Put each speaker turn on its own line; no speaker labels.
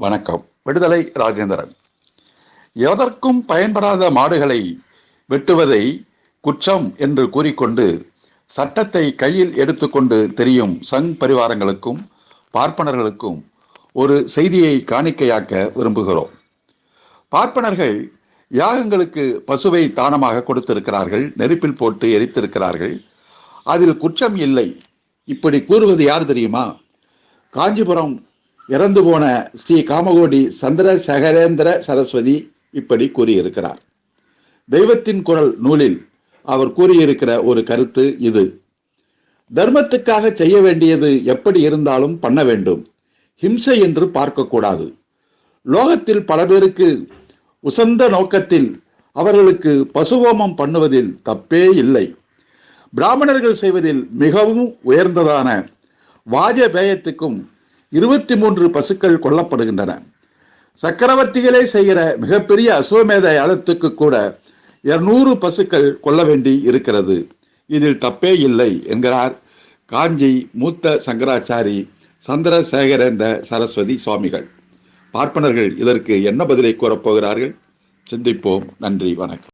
வணக்கம். விடுதலை ராஜேந்திரன். எதற்கும் பயன்படாத மாடுகளை வெட்டுவதை குற்றம் என்று கூறிக்கொண்டு சட்டத்தை கையில் எடுத்துக்கொண்டு தெரியும் சங் பரிவாரங்களுக்கும் பார்ப்பனர்களுக்கும் ஒரு செய்தியை காணிக்கையாக்க விரும்புகிறோம். பார்ப்பனர்கள் யாகங்களுக்கு பசுவை தானமாக கொடுத்திருக்கிறார்கள் நெருப்பில் போட்டு எரித்திருக்கிறார்கள். அதில் குற்றம் இல்லை. இப்படி கூறுவது யார் தெரியுமா? காஞ்சிபுரம் இறந்து போன ஸ்ரீ காமகோடி சந்திரசகரேந்திர சரஸ்வதி இப்படி கூறியிருக்கிறார். தெய்வத்தின் குரல் நூலில் அவர் கூறியிருக்கிற ஒரு கருத்து இது. தர்மத்துக்காக செய்ய வேண்டியது எப்படி இருந்தாலும் பண்ண வேண்டும். ஹிம்சை என்று பார்க்கக்கூடாது. லோகத்தில் பல பேருக்கு உசந்த நோக்கத்தில் அவர்களுக்கு பசுவோமம் பண்ணுவதில் தப்பே இல்லை. பிராமணர்கள் செய்வதில் மிகவும் உயர்ந்ததான வாஜபேயத்துக்கும் இருபத்தி மூன்று பசுக்கள் கொல்லப்படுகின்றன. சக்கரவர்த்திகளே செய்கிற மிகப்பெரிய அசுவமேத யாகத்துக்கு கூட இருநூறு பசுக்கள் கொல்ல வேண்டி இருக்கிறது. இதில் தப்பே இல்லை என்கிறார் காஞ்சி மூத்த சங்கராச்சாரி சந்திரசேகரேந்த சரஸ்வதி சுவாமிகள். பார்ப்பனர்கள் இதற்கு என்ன பதிலை கூறப்போகிறார்கள் சிந்திப்போம். நன்றி வணக்கம்.